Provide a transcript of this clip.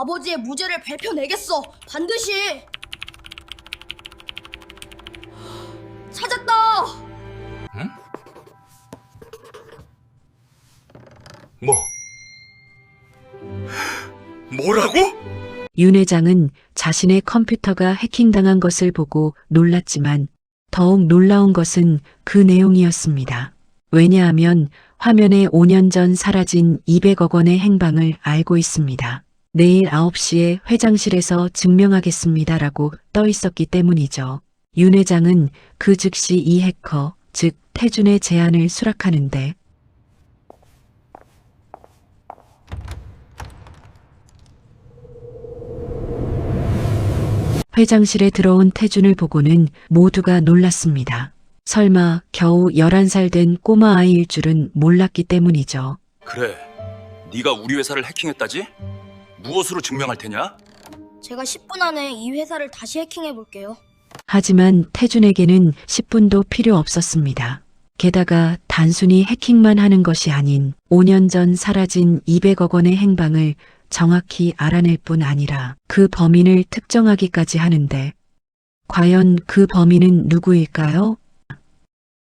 아버지의 무죄를 밝혀내겠어. 반드시. 찾았다. 뭐? 뭐라고? 윤 회장은 자신의 컴퓨터가 해킹당한 것을 보고 놀랐지만 더욱 놀라운 것은 그 내용이었습니다. 왜냐하면 화면에 5년 전 사라진 200억 원의 행방을 알고 있습니다. 내일 9시에 회장실에서 증명하겠습니다라고 떠 있었기 때문이죠. 윤 회장은 그 즉시 이 해커, 즉 태준의 제안을 수락하는데 회장실에 들어온 태준을 보고는 모두가 놀랐습니다. 설마 겨우 11살 된 꼬마 아이일 줄은 몰랐기 때문이죠. 그래. 네가 우리 회사를 해킹했다지? 무엇으로 증명할 테냐? 제가 10분 안에 이 회사를 다시 해킹해 볼게요. 하지만 태준에게는 10분도 필요 없었습니다. 게다가 단순히 해킹만 하는 것이 아닌 5년 전 사라진 200억 원의 행방을 정확히 알아낼 뿐 아니라 그 범인을 특정하기까지 하는데 과연 그 범인은 누구일까요?